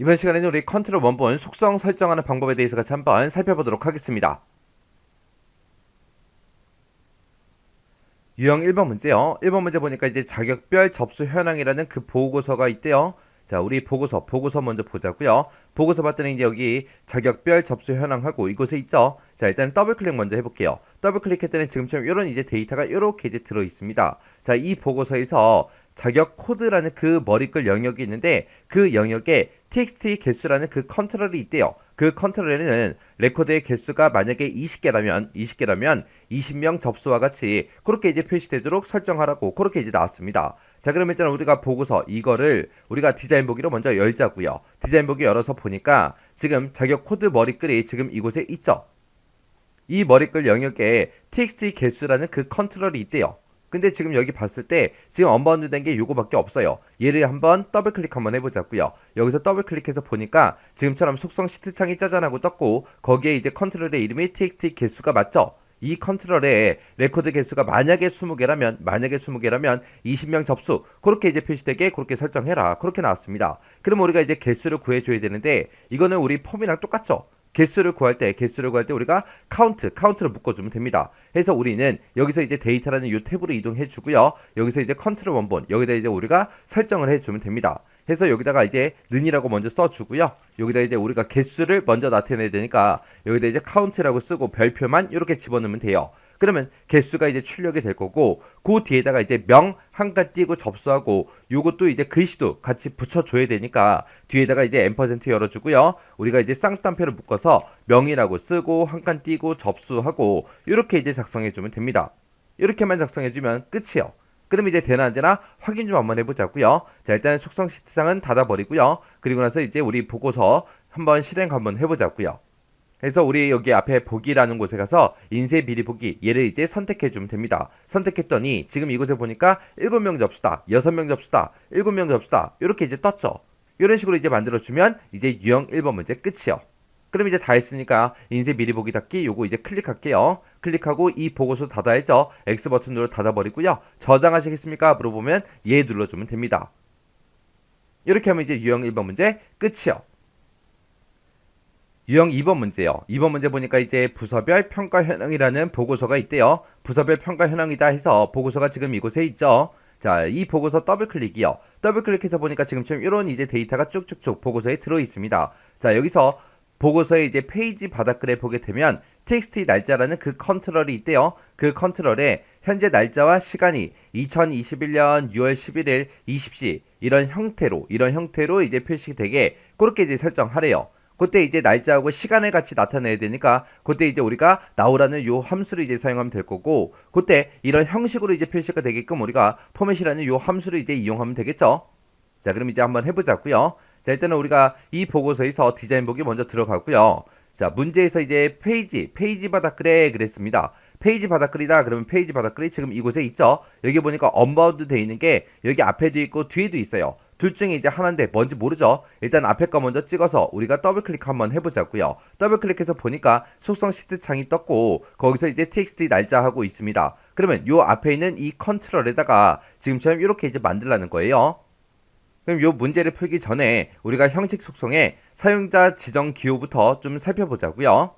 이번 시간에는 우리 컨트롤 원본 속성 설정하는 방법에 대해서 같이 한번 살펴보도록 하겠습니다. 유형 1번 문제요. 1번 문제 보니까 이제 자격별 접수 현황이라는 그 보고서가 있대요. 자, 우리 보고서, 보고서 먼저 보자고요. 보고서 봤더니 이제 여기 자격별 접수 현황하고 이곳에 있죠. 자, 일단 더블 클릭 먼저 해볼게요. 더블 클릭했더니 지금처럼 이런 이제 데이터가 이렇게 이제 들어 있습니다. 자, 이 보고서에서 자격 코드라는 그 머리글 영역이 있는데 그 영역에 txt 개수라는 그 컨트롤이 있대요. 그 컨트롤에는 레코드의 개수가 만약에 20개라면 20개라면 20명 접수와 같이 그렇게 이제 표시되도록 설정하라고 그렇게 이제 나왔습니다. 자, 그럼 일단 우리가 보고서 이거를 우리가 디자인 보기로 먼저 열자고요. 디자인 보기 열어서 보니까 지금 자격 코드 머리글이 지금 이곳에 있죠. 이 머리글 영역에 txt 개수라는 그 컨트롤이 있대요. 근데 지금 여기 봤을 때 지금 언바운드 된 게 요거밖에 없어요. 얘를 한번 더블 클릭 한번 해보자고요. 여기서 더블 클릭해서 보니까 지금처럼 속성 시트 창이 짜잔하고 떴고 거기에 이제 컨트롤의 이름이 txt 개수가 맞죠? 이 컨트롤에 레코드 개수가 만약에 20개라면 만약에 20개라면 20명 접수 그렇게 이제 표시되게 그렇게 설정해라 그렇게 나왔습니다. 그럼 우리가 이제 개수를 구해줘야 되는데 이거는 우리 폼이랑 똑같죠? 개수를 구할 때 개수를 구할 때 우리가 카운트 카운트를 묶어주면 됩니다. 해서 우리는 여기서 이제 데이터라는 이 탭으로 이동해 주고요. 여기서 이제 컨트롤 원본 여기다 이제 우리가 설정을 해주면 됩니다. 해서 여기다가 이제 는이라고 먼저 써주고요. 여기다 이제 우리가 개수를 먼저 나타내야 되니까 여기다 이제 카운트라고 쓰고 별표만 이렇게 집어넣으면 돼요. 그러면 개수가 이제 출력이 될 거고 그 뒤에다가 이제 명 한칸 띄고 접수하고 요것도 이제 글씨도 같이 붙여줘야 되니까 뒤에다가 이제 앰퍼센트 열어주고요. 우리가 이제 쌍따옴표를 묶어서 명이라고 쓰고 한칸 띄고 접수하고 이렇게 이제 작성해주면 됩니다. 이렇게만 작성해주면 끝이에요. 그럼 이제 되나 안 되나 확인 좀 한번 해보자고요. 자 일단 속성 시트상은 닫아버리고요. 그리고 나서 이제 우리 보고서 한번 실행 한번 해보자고요. 그래서 우리 여기 앞에 보기라는 곳에 가서 인쇄 비리 보기 얘를 이제 선택해 주면 됩니다. 선택했더니 지금 이곳에 보니까 7명 접수다, 6명 접수다, 7명 접수다 이렇게 이제 떴죠. 이런 식으로 이제 만들어 주면 이제 유형 1번 문제 끝이요. 그럼 이제 다 했으니까 인쇄 미리 보기 닫기 요거 이제 클릭할게요. 클릭하고 이 보고서 닫아야죠. X 버튼 눌러 닫아버리고요. 저장하시겠습니까? 물어보면 예 눌러주면 됩니다. 이렇게 하면 이제 유형 1번 문제 끝이요. 유형 2번 문제요. 2번 문제 보니까 이제 부서별 평가 현황이라는 보고서가 있대요. 부서별 평가 현황이다 해서 보고서가 지금 이곳에 있죠. 자, 이 보고서 더블 클릭이요. 더블 클릭해서 보니까 지금처럼 이런 이제 데이터가 쭉쭉쭉 보고서에 들어 있습니다. 자, 여기서 보고서의 이제 페이지 바닥글에 보게 되면 txt 날짜라는 그 컨트롤이 있대요. 그 컨트롤에 현재 날짜와 시간이 2021년 6월 11일 20시 이런 형태로 이런 형태로 이제 표시되게 그렇게 이제 설정하래요. 그때 이제 날짜하고 시간을 같이 나타내야 되니까 그때 이제 우리가 나오라는 요 함수를 이제 사용하면 될 거고 그때 이런 형식으로 이제 표시가 되게끔 우리가 포맷이라는 요 함수를 이제 이용하면 되겠죠. 자, 그럼 이제 한번 해보자고요. 자, 일단은 우리가 이 보고서에서 디자인 보기 먼저 들어가고요. 자, 문제에서 이제 페이지, 페이지 바닥글에 그랬습니다. 페이지 바닥글이다. 그러면 페이지 바닥글이 지금 이곳에 있죠. 여기 보니까 언바운드 돼 있는 게 여기 앞에도 있고 뒤에도 있어요. 둘 중에 이제 하나인데 뭔지 모르죠. 일단 앞에 거 먼저 찍어서 우리가 더블 클릭 한번 해보자고요. 더블 클릭해서 보니까 속성 시트 창이 떴고 거기서 이제 txt 날짜 하고 있습니다. 그러면 요 앞에 있는 이 컨트롤에다가 지금처럼 이렇게 이제 만들라는 거예요. 그럼 요 문제를 풀기 전에 우리가 형식 속성의 사용자 지정 기호부터 좀 살펴보자고요.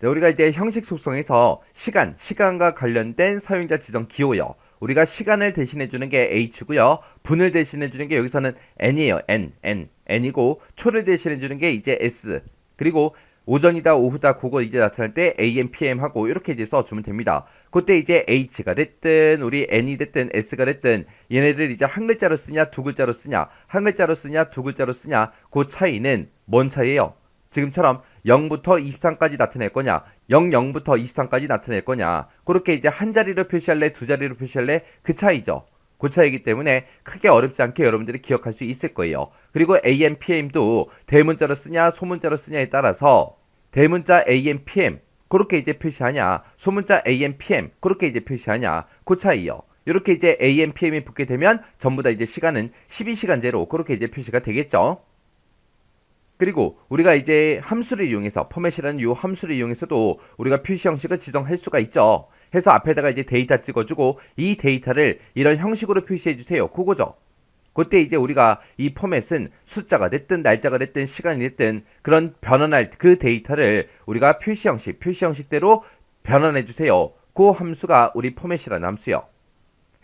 자, 우리가 이제 형식 속성에서 시간, 시간과 관련된 사용자 지정 기호요. 우리가 시간을 대신해 주는 게 h고요. 분을 대신해 주는 게 여기서는 n이에요. n, n, n이고 초를 대신해 주는 게 이제 s. 그리고 오전이다, 오후다, 그거 이제 나타날 때 AM, PM 하고 이렇게 이제 써주면 됩니다. 그때 이제 H가 됐든 우리 N이 됐든 S가 됐든 얘네들 이제 한 글자로 쓰냐, 두 글자로 쓰냐, 한 글자로 쓰냐, 두 글자로 쓰냐, 그 차이는 뭔 차이예요? 지금처럼 0부터 23까지 나타낼 거냐, 00부터 23까지 나타낼 거냐, 그렇게 이제 한 자리로 표시할래, 두 자리로 표시할래, 그 차이죠. 그 차이기 때문에 크게 어렵지 않게 여러분들이 기억할 수 있을 거예요. 그리고 AM, PM도 대문자로 쓰냐, 소문자로 쓰냐에 따라서 대문자 AM, PM 그렇게 이제 표시하냐, 소문자 AM, PM 그렇게 이제 표시하냐, 그 차이요. 이렇게 이제 AM, PM이 붙게 되면 전부 다 이제 시간은 12시간제로 그렇게 이제 표시가 되겠죠. 그리고 우리가 이제 함수를 이용해서 포맷이라는 이 함수를 이용해서도 우리가 표시 형식을 지정할 수가 있죠. 해서 앞에다가 이제 데이터 찍어주고 이 데이터를 이런 형식으로 표시해 주세요. 그거죠. 그때 이제 우리가 이 포맷은 숫자가 됐든 날짜가 됐든 시간이 됐든 그런 변환할 그 데이터를 우리가 표시 형식, 표시 형식대로 변환해 주세요. 그 함수가 우리 포맷이라는 함수요.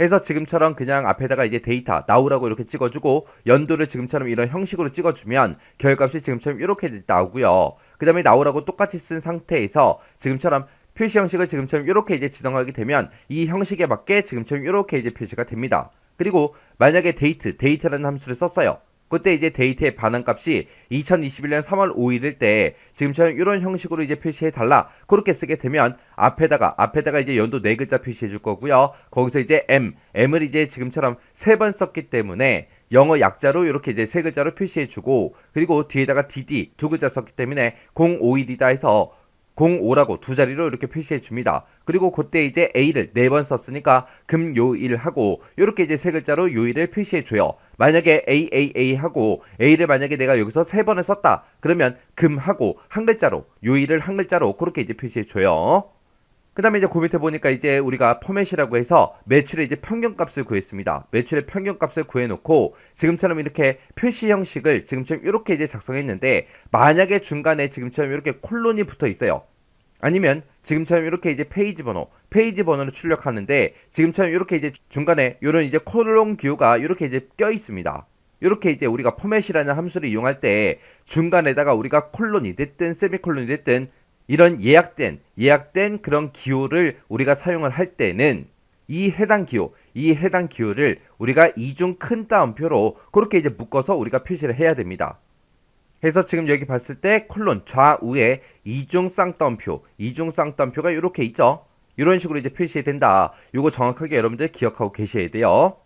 해서 지금처럼 그냥 앞에다가 이제 데이터 나오라고 이렇게 찍어주고 연도를 지금처럼 이런 형식으로 찍어주면 결과값이 지금처럼 이렇게 나오고요. 그 다음에 나오라고 똑같이 쓴 상태에서 지금처럼 표시 형식을 지금처럼 이렇게 이제 지정하게 되면 이 형식에 맞게 지금처럼 이렇게 이제 표시가 됩니다. 그리고 만약에 데이트, 데이트라는 함수를 썼어요. 그때 이제 데이트의 반환값이 2021년 3월 5일일 때 지금처럼 이런 형식으로 이제 표시해 달라. 그렇게 쓰게 되면 앞에다가 앞에다가 이제 연도 네 글자 표시해 줄 거고요. 거기서 이제 M, M을 이제 지금처럼 세 번 썼기 때문에 영어 약자로 이렇게 이제 세 글자로 표시해 주고 그리고 뒤에다가 DD 두 글자 썼기 때문에 051이다 해서 05라고 두 자리로 이렇게 표시해 줍니다. 그리고 그때 이제 A를 네 번 썼으니까 금 요 일 하고 이렇게 이제 세 글자로 요일을 표시해 줘요. 만약에 AAA 하고 A를 만약에 내가 여기서 세 번을 썼다. 그러면 금하고 한 글자로 요일을 한 글자로 그렇게 이제 표시해 줘요. 그 다음에 이제 그 밑에 보니까 이제 우리가 포맷이라고 해서 매출의 이제 평균값을 구했습니다. 매출의 평균값을 구해놓고 지금처럼 이렇게 표시 형식을 지금처럼 이렇게 이제 작성했는데 만약에 중간에 지금처럼 이렇게 콜론이 붙어 있어요. 아니면 지금처럼 이렇게 이제 페이지 번호, 페이지 번호를 출력하는데 지금처럼 이렇게 이제 중간에 이런 이제 콜론 기호가 이렇게 이제 껴 있습니다. 이렇게 이제 우리가 포맷이라는 함수를 이용할 때 중간에다가 우리가 콜론이 됐든 세미콜론이 됐든 이런 예약된 예약된 그런 기호를 우리가 사용을 할 때는 이 해당 기호, 이 해당 기호를 우리가 이중 큰 따옴표로 그렇게 이제 묶어서 우리가 표시를 해야 됩니다. 해서 지금 여기 봤을 때 콜론 좌우에 이중 쌍따옴표, 이중 쌍따옴표가 이렇게 있죠. 이런 식으로 이제 표시해야 된다. 이거 정확하게 여러분들 기억하고 계셔야 돼요.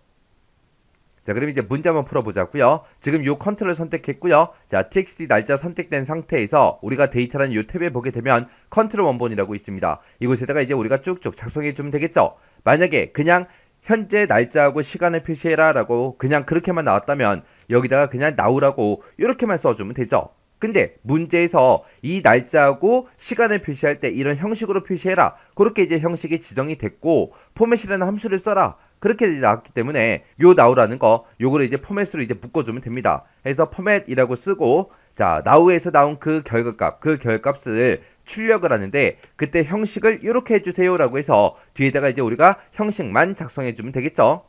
자, 그럼 이제 문제 한번 풀어보자고요. 지금 요 컨트롤 선택했고요. 자, txt 날짜 선택된 상태에서 우리가 데이터라는 요 탭에 보게 되면 컨트롤 원본이라고 있습니다. 이곳에다가 이제 우리가 쭉쭉 작성해 주면 되겠죠. 만약에 그냥 현재 날짜하고 시간을 표시해라 라고 그냥 그렇게만 나왔다면 여기다가 그냥 나오라고 이렇게만 써주면 되죠. 근데 문제에서 이 날짜하고 시간을 표시할 때 이런 형식으로 표시해라. 그렇게 이제 형식이 지정이 됐고 포맷이라는 함수를 써라. 그렇게 나왔기 때문에 요 나오라는 거 요거를 이제 포맷으로 이제 묶어주면 됩니다. 해서 포맷이라고 쓰고 자 나우에서 나온 그 결과값 그 결과값을 출력을 하는데 그때 형식을 이렇게 해주세요라고 해서 뒤에다가 이제 우리가 형식만 작성해주면 되겠죠.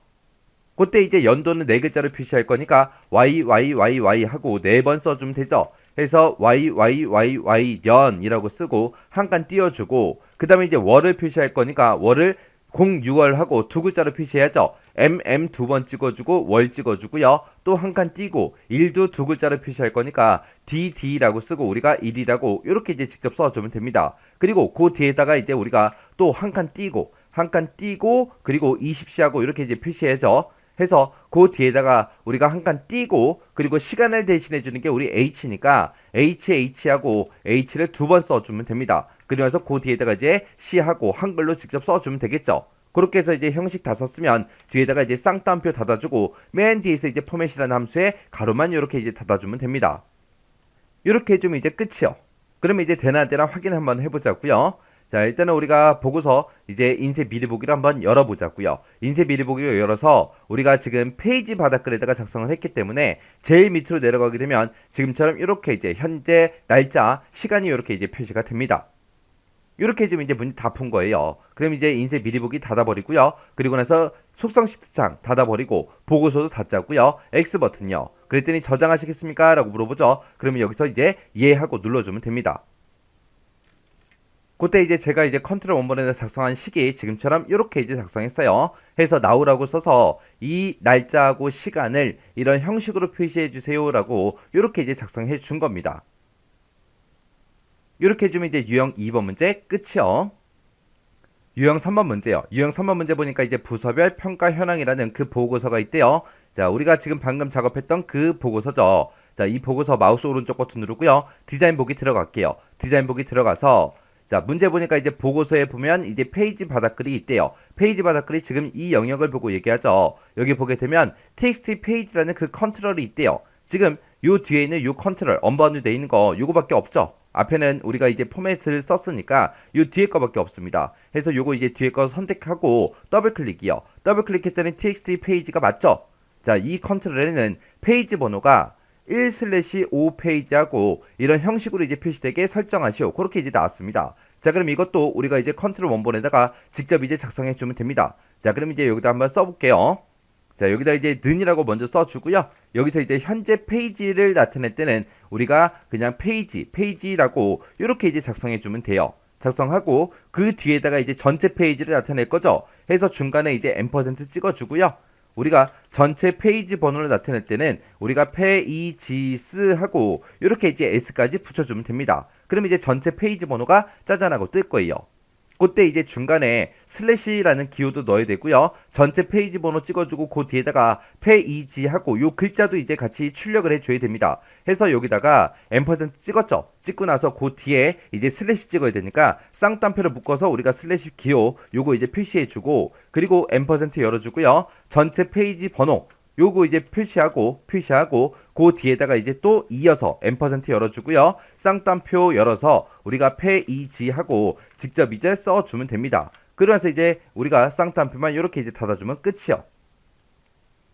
그때 이제 연도는 네 글자로 표시할 거니까 y y y y 하고 네 번 써주면 되죠. 해서 y y y y 년이라고 쓰고 한 칸 띄워주고 그 다음에 이제 월을 표시할 거니까 월을 06월 하고 두 글자로 표시해야죠. MM 두 번 찍어주고 월 찍어주고요. 또 한 칸 띄고 일도 두 글자로 표시할 거니까 DD라고 쓰고 우리가 일이라고 이렇게 이제 직접 써주면 됩니다. 그리고 그 뒤에다가 이제 우리가 또 한 칸 띄고 한 칸 띄고 그리고 20시하고 이렇게 이제 표시해죠. 해서 그 뒤에다가 우리가 한 칸 띄고 그리고 시간을 대신해 주는 게 우리 h니까 hh하고 h를 두 번 써주면 됩니다. 그러면서 그 뒤에다가 이제 C하고 한글로 직접 써주면 되겠죠. 그렇게 해서 이제 형식 다 썼으면 뒤에다가 이제 쌍따옴표 닫아주고 맨 뒤에서 이제 포맷이라는 함수에 가로만 이렇게 이제 닫아주면 됩니다. 이렇게 해주면 이제 끝이요. 그러면 이제 되나 안 되나 확인 한번 해보자고요. 자 일단은 우리가 보고서 이제 인쇄 미리 보기를 한번 열어보자고요. 인쇄 미리 보기를 열어서 우리가 지금 페이지 바닥글에다가 작성을 했기 때문에 제일 밑으로 내려가게 되면 지금처럼 이렇게 이제 현재 날짜 시간이 이렇게 이제 표시가 됩니다. 이렇게 해주면 이제 문제 다푼 거예요. 그럼 이제 인쇄 미리 보기 닫아버리고요. 그리고 나서 속성 시트창 닫아버리고 보고서도 닫자고요. X 버튼요. 그랬더니 저장하시겠습니까? 라고 물어보죠. 그러면 여기서 이제 예 하고 눌러주면 됩니다. 그때 이제 제가 이제 컨트롤 원본에서 작성한 시기 지금처럼 이렇게 이제 작성했어요. 해서 나오라고 써서 이 날짜하고 시간을 이런 형식으로 표시해 주세요라고 이렇게 이제 작성해 준 겁니다. 이렇게 해주면 이제 유형 2번 문제 끝이요. 유형 3번 문제요. 유형 3번 문제 보니까 이제 부서별 평가 현황이라는 그 보고서가 있대요. 자, 우리가 지금 방금 작업했던 그 보고서죠. 자, 이 보고서 마우스 오른쪽 버튼 누르고요. 디자인 보기 들어갈게요. 디자인 보기 들어가서 자, 문제 보니까 이제 보고서에 보면 이제 페이지 바닥글이 있대요. 페이지 바닥글이 지금 이 영역을 보고 얘기하죠. 여기 보게 되면 txt 페이지라는 그 컨트롤이 있대요. 지금 요 뒤에 있는 요 컨트롤 언바운드 돼 있는 거 요거밖에 없죠. 앞에는 우리가 이제 포맷을 썼으니까 요 뒤에 거밖에 없습니다. 해서 요거 이제 뒤에 거 선택하고 더블 클릭이요. 더블 클릭했더니 txt 페이지가 맞죠? 자, 이 컨트롤에는 페이지 번호가 1 슬래시 5 페이지하고 이런 형식으로 이제 표시되게 설정하시오. 그렇게 이제 나왔습니다. 자, 그럼 이것도 우리가 이제 컨트롤 원본에다가 직접 이제 작성해 주면 됩니다. 자, 그럼 이제 여기다 한번 써 볼게요. 자, 여기다 이제 는이라고 먼저 써 주고요. 여기서 이제 현재 페이지를 나타낼 때는 우리가 그냥 페이지, 페이지라고 이렇게 이제 작성해 주면 돼요. 작성하고 그 뒤에다가 이제 전체 페이지를 나타낼 거죠. 해서 중간에 이제 앰퍼센트 찍어 주고요. 우리가 전체 페이지 번호를 나타낼 때는 우리가 페이지스 하고 이렇게 이제 s까지 붙여주면 됩니다. 그럼 이제 전체 페이지 번호가 짜잔하고 뜰 거예요. 그때 이제 중간에 슬래시라는 기호도 넣어야 되고요. 전체 페이지 번호 찍어주고 그 뒤에다가 페이지 하고 요 글자도 이제 같이 출력을 해줘야 됩니다. 해서 여기다가 앰퍼센트 찍었죠. 찍고 나서 그 뒤에 이제 슬래시 찍어야 되니까 쌍따옴표를 묶어서 우리가 슬래시 기호 요거 이제 표시해주고 그리고 앰퍼센트 열어주고요. 전체 페이지 번호 요거 이제 표시하고 표시하고 그 뒤에다가 이제 또 이어서 앰퍼센트 열어주고요. 쌍따옴표 열어서 우리가 페이지 하고 직접 이제 써주면 됩니다. 그러면서 이제 우리가 쌍따옴표만 이렇게 이제 닫아주면 끝이요.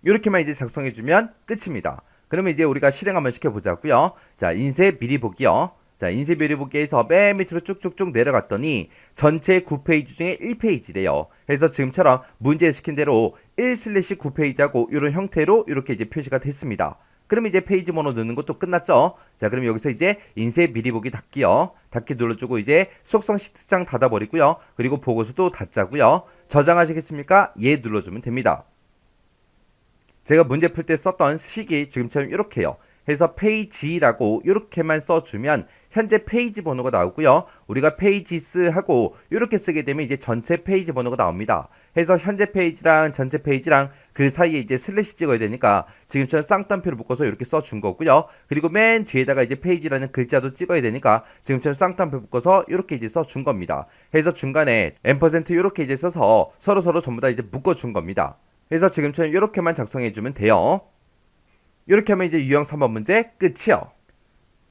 이렇게만 이제 작성해주면 끝입니다. 그러면 이제 우리가 실행 한번 시켜보자고요. 자, 인쇄 미리 보기요. 자, 인쇄 미리 보기에서 맨 밑으로 쭉쭉쭉 내려갔더니 전체 9페이지 중에 1페이지래요. 그래서 지금처럼 문제 시킨 대로 1 슬래시 9페이지하고 이런 형태로 이렇게 이제 표시가 됐습니다. 그럼 이제 페이지 번호 넣는 것도 끝났죠? 자, 그럼 여기서 이제 인쇄 미리 보기 닫기요. 닫기 눌러주고 이제 속성 시트장 닫아버리고요. 그리고 보고서도 닫자고요. 저장하시겠습니까? 예 눌러주면 됩니다. 제가 문제 풀 때 썼던 식이 지금처럼 이렇게요. 해서 페이지라고 이렇게만 써주면 현재 페이지 번호가 나오고요. 우리가 페이지스 하고 이렇게 쓰게 되면 이제 전체 페이지 번호가 나옵니다. 해서 현재 페이지랑 전체 페이지랑 그 사이에 이제 슬래시 찍어야 되니까 지금처럼 쌍따옴표를 묶어서 이렇게 써준 거고요. 그리고 맨 뒤에다가 이제 페이지라는 글자도 찍어야 되니까 지금처럼 쌍따옴표 묶어서 이렇게 이제 써준 겁니다. 해서 중간에 앰퍼센트 이렇게 이제 써서 서로 서로 전부 다 이제 묶어준 겁니다. 그래서 지금처럼 이렇게만 작성해주면 돼요. 이렇게 하면 이제 유형 3번 문제 끝이요.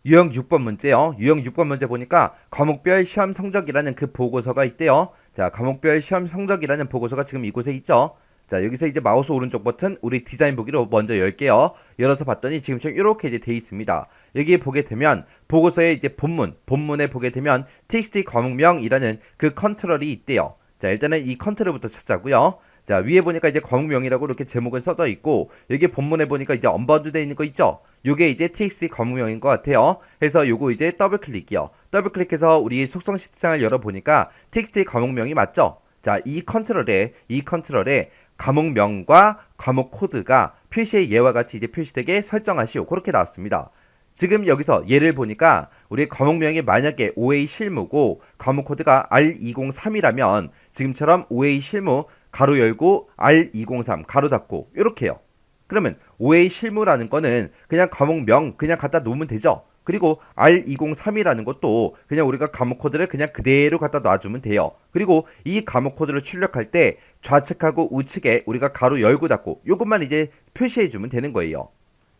유형 6번 문제요. 유형 6번 문제 보니까 과목별 시험 성적이라는 그 보고서가 있대요. 자, 과목별 시험 성적이라는 보고서가 지금 이곳에 있죠. 자, 여기서 이제 마우스 오른쪽 버튼 우리 디자인 보기로 먼저 열게요. 열어서 봤더니 지금처럼 이렇게 이제 돼 있습니다. 여기에 보게 되면 보고서의 이제 본문, 본문에 보게 되면 txt 과목명이라는 그 컨트롤이 있대요. 자, 일단은 이 컨트롤부터 찾자고요. 자, 위에 보니까 이제 과목명이라고 이렇게 제목은 써져 있고, 여기 본문에 보니까 이제 언바운드 돼 있는 거 있죠? 요게 이제 txt 과목명인 것 같아요. 그래서 요거 이제 더블 클릭이요. 더블 클릭해서 우리 속성 시트장을 열어보니까 txt 과목명이 맞죠? 자, 이 컨트롤에, 이 컨트롤에 과목명과 과목 코드가 표시의 예와 같이 이제 표시되게 설정하시오. 그렇게 나왔습니다. 지금 여기서 예를 보니까 우리 과목명이 만약에 OA 실무고 과목 코드가 R203이라면 지금처럼 OA 실무 가로 열고 R203 가로 닫고 이렇게요. 그러면 OA 실무라는 거는 그냥 과목명 그냥 갖다 놓으면 되죠. 그리고 R203이라는 것도 그냥 우리가 과목 코드를 그냥 그대로 갖다 놔주면 돼요. 그리고 이 과목 코드를 출력할 때 좌측하고 우측에 우리가 가로 열고 닫고 이것만 이제 표시해주면 되는 거예요.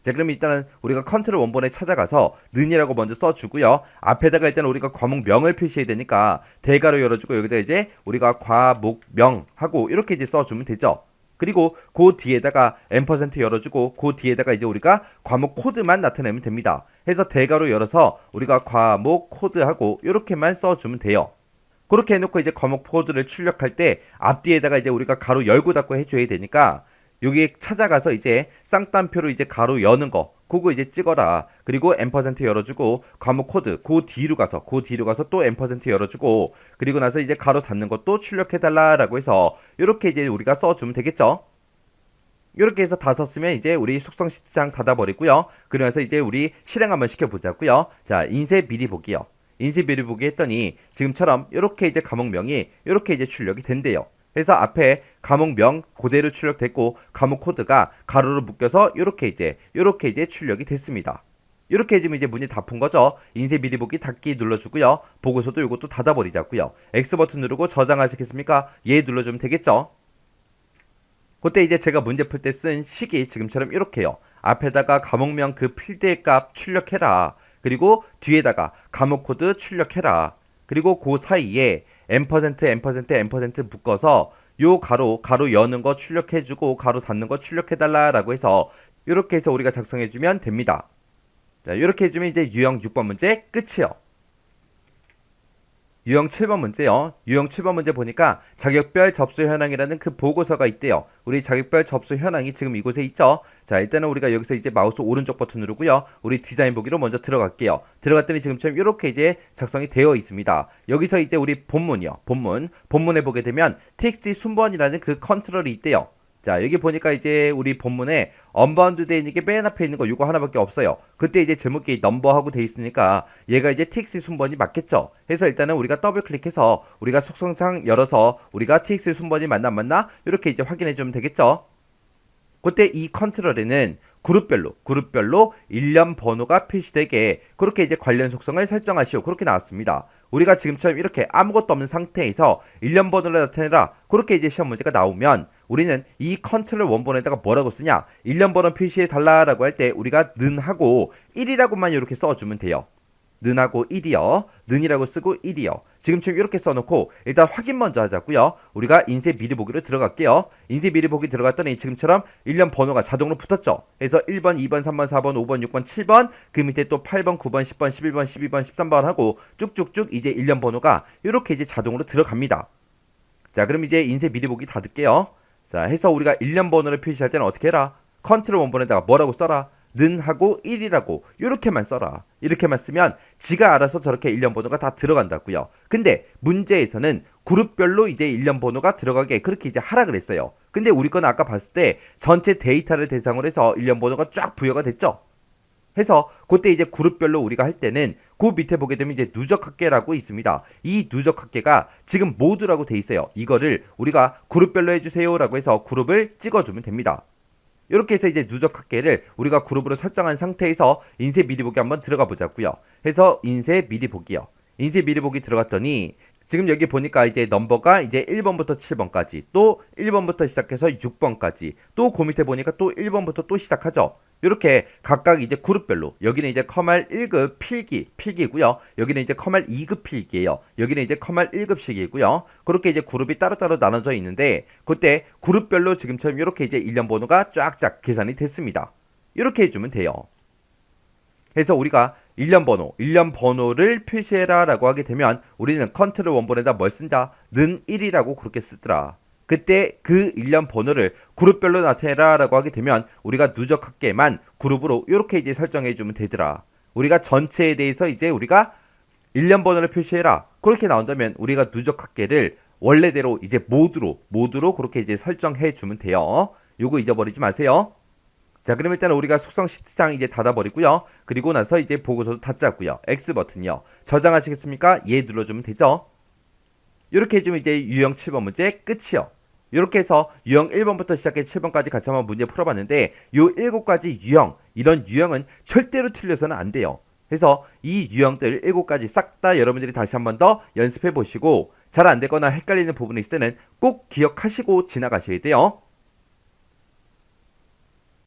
자, 그럼 일단은 우리가 컨트롤 원본에 찾아가서 는이라고 먼저 써주고요. 앞에다가 일단 우리가 과목명을 표시해야 되니까 대가로 열어주고 여기다 이제 우리가 과목명 하고 이렇게 이제 써주면 되죠. 그리고 그 뒤에다가 앰퍼센트 열어주고 그 뒤에다가 이제 우리가 과목 코드만 나타내면 됩니다. 해서 대가로 열어서 우리가 과목 코드하고 이렇게만 써주면 돼요. 그렇게 해놓고 이제 과목 코드를 출력할 때 앞뒤에다가 이제 우리가 가로 열고 닫고 해줘야 되니까 여기 찾아가서 이제 쌍따옴표로 이제 가로 여는 거 그거 이제 찍어라. 그리고 앰퍼센트 열어주고 과목 코드 그 뒤로 가서 그 뒤로 가서 또 앰퍼센트 열어주고 그리고 나서 이제 가로 닫는 것도 출력해달라라고 해서 이렇게 이제 우리가 써주면 되겠죠? 이렇게 해서 다 썼으면 이제 우리 속성 시트장 닫아버리고요. 그러면서 이제 우리 실행 한번 시켜보자고요. 자 인쇄 미리 보기요. 인쇄 미리 보기 했더니 지금처럼 이렇게 이제 과목명이 이렇게 이제 출력이 된대요 그래서 앞에 과목명 그대로 출력됐고 과목 코드가 가로로 묶여서 이렇게 이제 이렇게 이제 출력이 됐습니다. 이렇게 해주면 이제 문이 다 푼 거죠. 인쇄 미리 보기 닫기 눌러주고요. 보고서도 이것도 닫아버리자고요. X 버튼 누르고 저장하시겠습니까? 예 눌러주면 되겠죠. 그때 이제 제가 문제 풀 때 쓴 식이 지금처럼 이렇게요. 앞에다가 과목명 그 필드의 값 출력해라. 그리고 뒤에다가 과목 코드 출력해라. 그리고 그 사이에 앰퍼센트 앰퍼센트 앰퍼센트 묶어서 요 가로 가로 여는 거 출력해주고 가로 닫는 거 출력해달라라고 해서 이렇게 해서 우리가 작성해주면 됩니다. 자 이렇게 해주면 이제 유형 6번 문제 끝이요. 유형 7번 문제요. 유형 7번 문제 보니까 자격별 접수 현황이라는 그 보고서가 있대요. 우리 자격별 접수 현황이 지금 이곳에 있죠. 자, 일단은 우리가 여기서 이제 마우스 오른쪽 버튼 누르고요. 우리 디자인 보기로 먼저 들어갈게요. 들어갔더니 지금처럼 이렇게 이제 작성이 되어 있습니다. 여기서 이제 우리 본문이요. 본문. 본문에 보게 되면 txt 순번이라는 그 컨트롤이 있대요. 자, 여기 보니까 이제 우리 본문에 언바운드 돼 있는 게 맨 앞에 있는 거 이거 하나밖에 없어요. 그때 이제 제목이 넘버하고 돼 있으니까 얘가 이제 txt 순번이 맞겠죠. 해서 일단은 우리가 더블 클릭해서 우리가 속성창 열어서 우리가 txt 순번이 맞나 안 맞나 이렇게 이제 확인해 주면 되겠죠. 그때 이 컨트롤에는 그룹별로 그룹별로 일련 번호가 표시되게 그렇게 이제 관련 속성을 설정하시오 그렇게 나왔습니다. 우리가 지금처럼 이렇게 아무것도 없는 상태에서 일련 번호를 나타내라 그렇게 이제 시험 문제가 나오면 우리는 이 컨트롤 원본에다가 뭐라고 쓰냐 일련 번호 표시해 달라라고 할 때 우리가 는하고 1이라고만 이렇게 써주면 돼요. 는하고 1이요. 는이라고 쓰고 1이요. 지금처럼 이렇게 써놓고 일단 확인 먼저 하자고요. 우리가 인쇄 미리 보기로 들어갈게요. 인쇄 미리 보기 들어갔더니 지금처럼 1년 번호가 자동으로 붙었죠. 그래서 1번, 2번, 3번, 4번, 5번, 6번, 7번 그 밑에 또 8번, 9번, 10번, 11번, 12번, 13번 하고 쭉쭉쭉 이제 1년 번호가 이렇게 이제 자동으로 들어갑니다. 자, 그럼 이제 인쇄 미리 보기 닫을게요. 자, 해서 우리가 1년 번호를 표시할 때는 어떻게 해라? 컨트롤 원본에다가 뭐라고 써라? 는 하고 1이라고 이렇게만 써라. 이렇게만 쓰면 지가 알아서 저렇게 일련 번호가 다 들어간다고요. 근데 문제에서는 그룹별로 이제 일련 번호가 들어가게 그렇게 이제 하라 그랬어요. 근데 우리 거는 아까 봤을 때 전체 데이터를 대상으로 해서 일련 번호가 쫙 부여가 됐죠. 해서 그때 이제 그룹별로 우리가 할 때는 그 밑에 보게 되면 이제 누적학계라고 있습니다. 이 누적학계가 지금 모두라고 돼 있어요. 이거를 우리가 그룹별로 해주세요라고 해서 그룹을 찍어주면 됩니다. 이렇게 해서 이제 누적 학계를 우리가 그룹으로 설정한 상태에서 인쇄 미리 보기 한번 들어가 보자고요. 해서 인쇄 미리 보기요. 인쇄 미리 보기 들어갔더니 지금 여기 보니까 이제 넘버가 이제 1번부터 7번까지 또 1번부터 시작해서 6번까지 또 그 밑에 보니까 또 1번부터 또 시작하죠. 이렇게 각각 이제 그룹별로 여기는 이제 커말 1급 필기 필기고요. 여기는 이제 커말 2급 필기예요. 여기는 이제 커말 1급식이고요. 그렇게 이제 그룹이 따로따로 나눠져 있는데 그때 그룹별로 지금처럼 이렇게 이제 일련 번호가 쫙쫙 계산이 됐습니다. 이렇게 해주면 돼요. 그래서 우리가 일련 번호, 일련 번호를 표시해라 라고 하게 되면 우리는 컨트롤 원본에다 뭘 쓴다? 는 1이라고 그렇게 쓰더라. 그때 그 일련 번호를 그룹별로 나타내라라고 하게 되면 우리가 누적학계만 그룹으로 이렇게 이제 설정해 주면 되더라. 우리가 전체에 대해서 이제 우리가 일련 번호를 표시해라. 그렇게 나온다면 우리가 누적학계를 원래대로 이제 모두로 모두로 그렇게 이제 설정해 주면 돼요. 요거 잊어버리지 마세요. 자, 그럼 일단 우리가 속성 시트장 이제 닫아버리고요. 그리고 나서 이제 보고서도 닫자고요. X 버튼이요. 저장하시겠습니까? 예 눌러주면 되죠. 이렇게 해주면 이제 유형 7번 문제 끝이요. 이렇게 해서 유형 1번부터 시작해 7번까지 같이 한번 문제 풀어봤는데 요 7가지 유형 이런 유형은 절대로 틀려서는 안 돼요. 그래서 이 유형들 7가지 싹 다 여러분들이 다시 한번 더 연습해 보시고 잘 안 되거나 헷갈리는 부분이 있을 때는 꼭 기억하시고 지나가셔야 돼요.